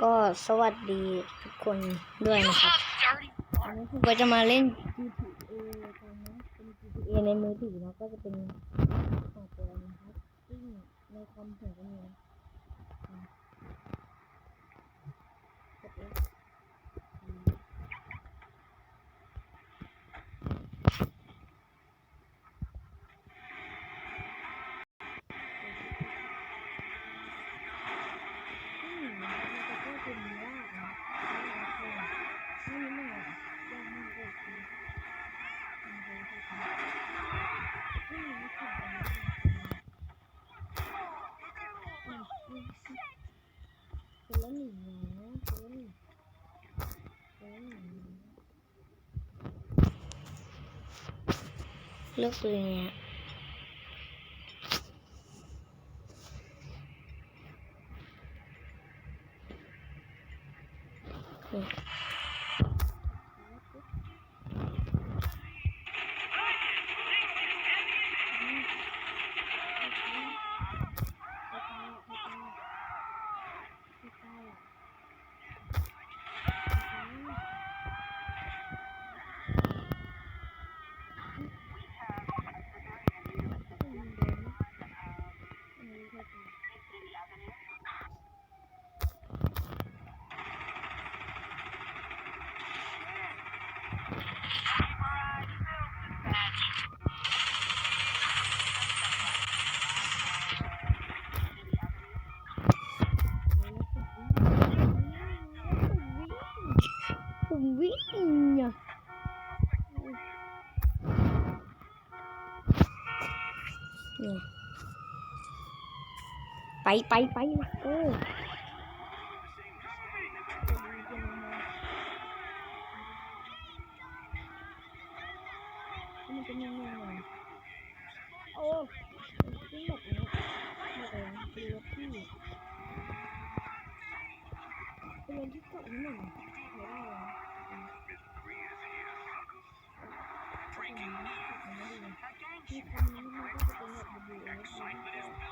ก็สวัสดีทุกคนด้วยนะครับวันนี้ผมก็จะมาเล่น GTA กันนะเป็น GTA ในมือถือนะก็จะเป็นของตัวนะครับซึ่งในคอมผมก็มีนะอืมกด F อืมอืมมันจะก็เป็นยากนะไม่รู้ไม่รู้ยากมากเลยอืมอืมเลยคืออืมไม่คิดว่ามันจะอืมอืมอืมคนละหนึ่งนะคนละหนึ่งคนละหนึ่งนะ เลือก ไปไปไปโอ้มันจะยังไงเนโอ้ขึ้นแบบนี้แบบนี้คือรถที่เป็นรถที่เกาะนิดหนึ่งไม่ได้แล้วที่ทำนี้มันก็จะเป็นแบบ WS นี่ต้อง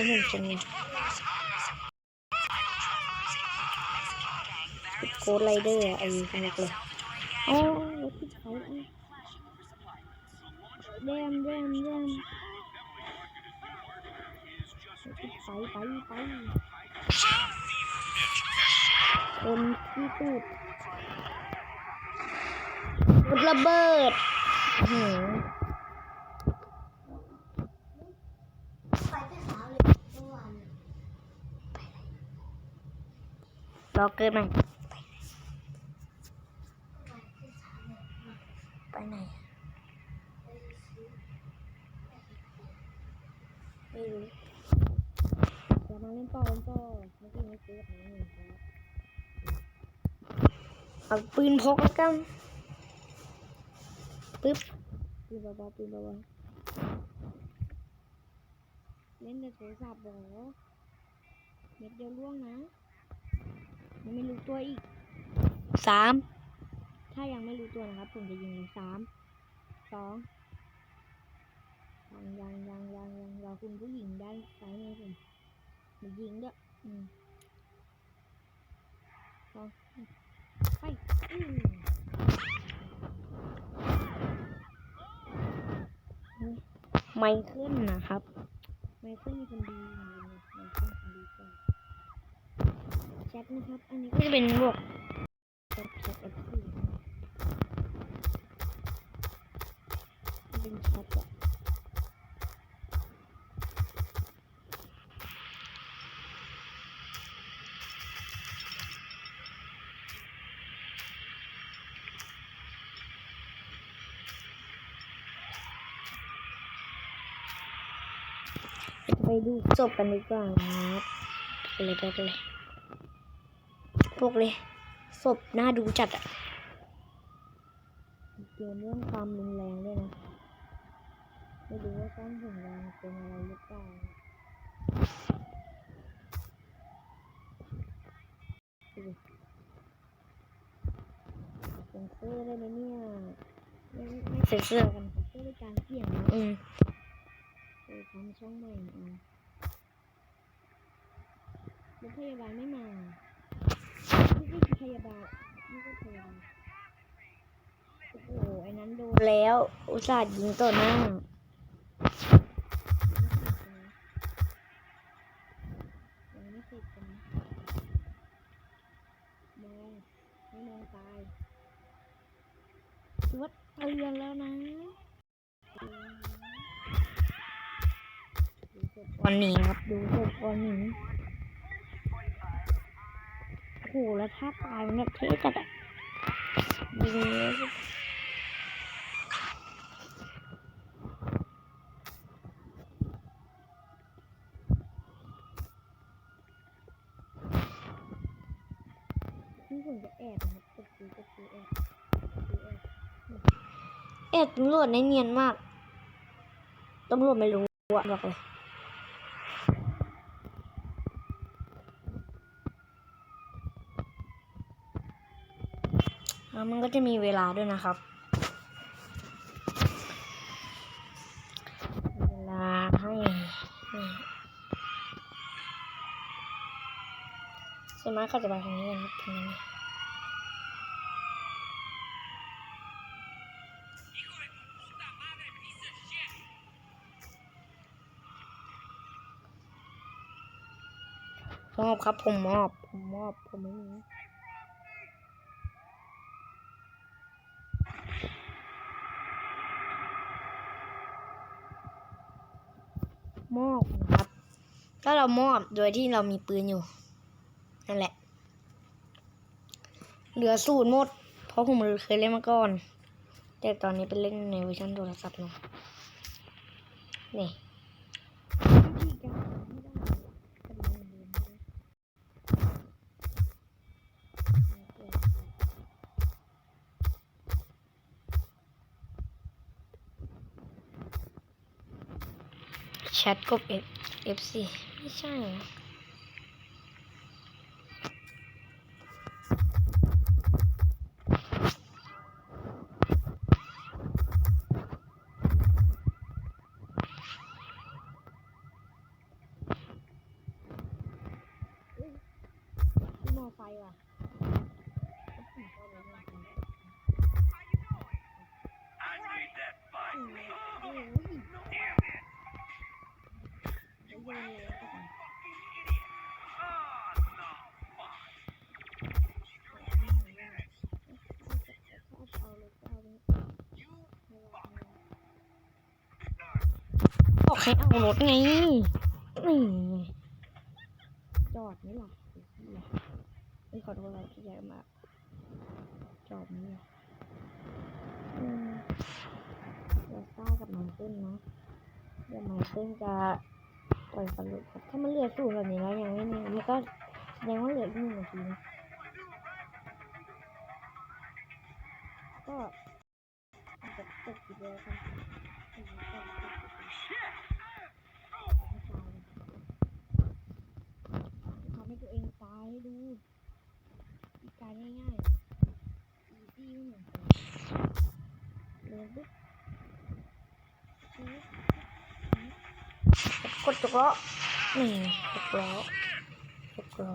Somalia แล้วผมจะมีโคดไรเดอร์อะไอ้สนุกเลยอ๋อรถที่ใช้อะแดมแดมแดมไปไปไปคนที่ตูดระเบิดหือ รอเกินไหมไปไหนไม่รู้จะมาเล่นต่อเล่นต่อไม่ใช่ไม่ซื้อแบบนี้ครับเอาปืนพกแล้วกันปึ๊บปืนเบาๆปืนเบาๆเล่นในโทรศัพท์เหรอเม็ดเดียวล่วงนะ ยังไม่รู้ตัวอีกสามถ้ายังไม่รู้ตัวนะครับ ผมจะยิงเลยสามสองยังยังยังยังยังรอคุณผู้หญิงด้านซ้ายมือผมเดี๋ยวยิงด้วยอืมสองไปอืมไม่ขึ้นนะครับ ไม่ขึ้นมีคนดี แชทนะครับ อันนี้ก็จะเป็นบวกเป็นแชทอะไปดูจบกันดีกว่านะครับไปเลยไปเลย พวกเลยศพน่าดูจัดอะเกมเรื่องความรุนแรงด้วยนะ ไม่รู้ว่าต้นถึงแรงเป็นอะไรหรือเปล่าดูดิเซ็นเซอร์ได้ไหมเนี่ยไม่ไม่เซ็นเซอร์กันครับเพื่อเป็นการเสี่ยงนะอืมเออทำช่องใหม่อะรถพยาบาลไม่มา ไม่ใช่พยาบาลไม่ใช่พยาบาลโอ้โหไอ้นั้นโดนแล้ว อุตส่าห์ยิงต่อหน้ายังไม่เสร็จกันนะมองไม่มองตายวัดเตือนแล้วนะดูศพก่อนนีครับ ดูศพก่อนนี้ โหแล้วถ้าตายมันแบบเท่จัดอะดูแล้วนี่ผมจะแอบนะครับกดซื้อกดซื้อแอบซื้อแอบแอบตำรวจในเนียนมากตำรวจไม่รู้อะบอกเลย แล้วมันก็จะมีเวลาด้วยนะครับ เวลาให้ให้ส่วนมากเขาจะมาทางนี้กันครับทางนี้มอบครับผมมอบ ผมมอบ ผมไม่มี มอบนะครับ ถ้าเรามอบโดยที่เรามีปืนอยู่ นั่นแหละ เหลือสูตรหมด เพราะผมเคยเล่นมาก่อน แต่ตอนนี้เป็นเล่นในเวอร์ชันโทรศัพท์เนาะนี่วิธีการไม่ได้กระดิ่งเดินไม่ได้ แชทกบ F F4 ไม่ใช่มอไซค์ว่ะอ้ย Damn it. โยนเลยแล้วกัน Oh, no. Fuck. บอกให้เอารถไงนี่จอดนี่หรอไม่ขอโทษอะไรที่ใหญ่มาก จอดนี่หรออืมอย่าซ่ากับมันขึ้นนะเดี๋ยวมันขึ้นจะ ปล่อยสรุปครับถ้ามันเหลือสู้แบบนี้แล้วยังไม่นี่มันก็แสดงว่าเหลืออีกหนึ่งนาทีนะก็จะตกทีเดียวกันำให้ตัวเองตายให้ดูวิธีการง่ายๆอีซี่ไม่เหมือนกันเลยปุ๊บ กดจกล้อนี่จกล้อจกล้อ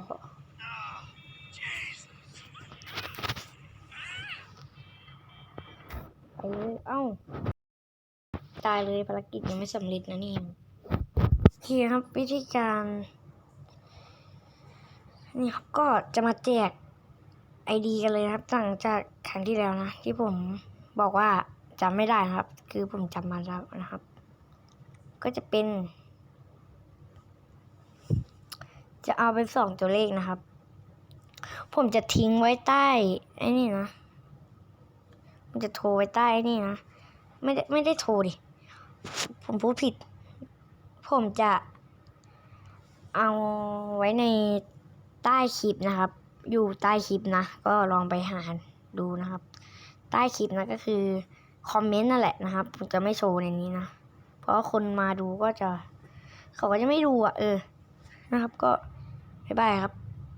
ไปเลยเอ้า ตายเลยภารกิจยังไม่สำเร็จนะนี่โอเคครับวิธีการ นี่ครับก็จะมาแจกไอดีกันเลยนะครับหลังจากครั้งที่แล้วนะ ที่ผมบอกว่าจำไม่ได้นะครับ คือผมจำมาแล้วนะครับ ก็จะเป็น จะเอาเป็นสองตัวเลขนะครับ ผมจะทิ้งไว้ใต้ไอ้นี่นะมันจะโทรไว้ใต้นี่นะไม่ได้ไม่ได้โทรดิ ผมพูดผิด ผมจะเอาไว้ในใต้คลิปนะครับ อยู่ใต้คลิปนะ ก็ลองไปหาดูนะครับ ใต้คลิปนะก็คือคอมเมนต์นั่นแหละนะครับ ผมจะไม่โชว์ในนี้นะ เพราะคนมาดูก็จะ เขาก็จะไม่ดูอะ เออ นะครับก็ บ๊ายบายครับ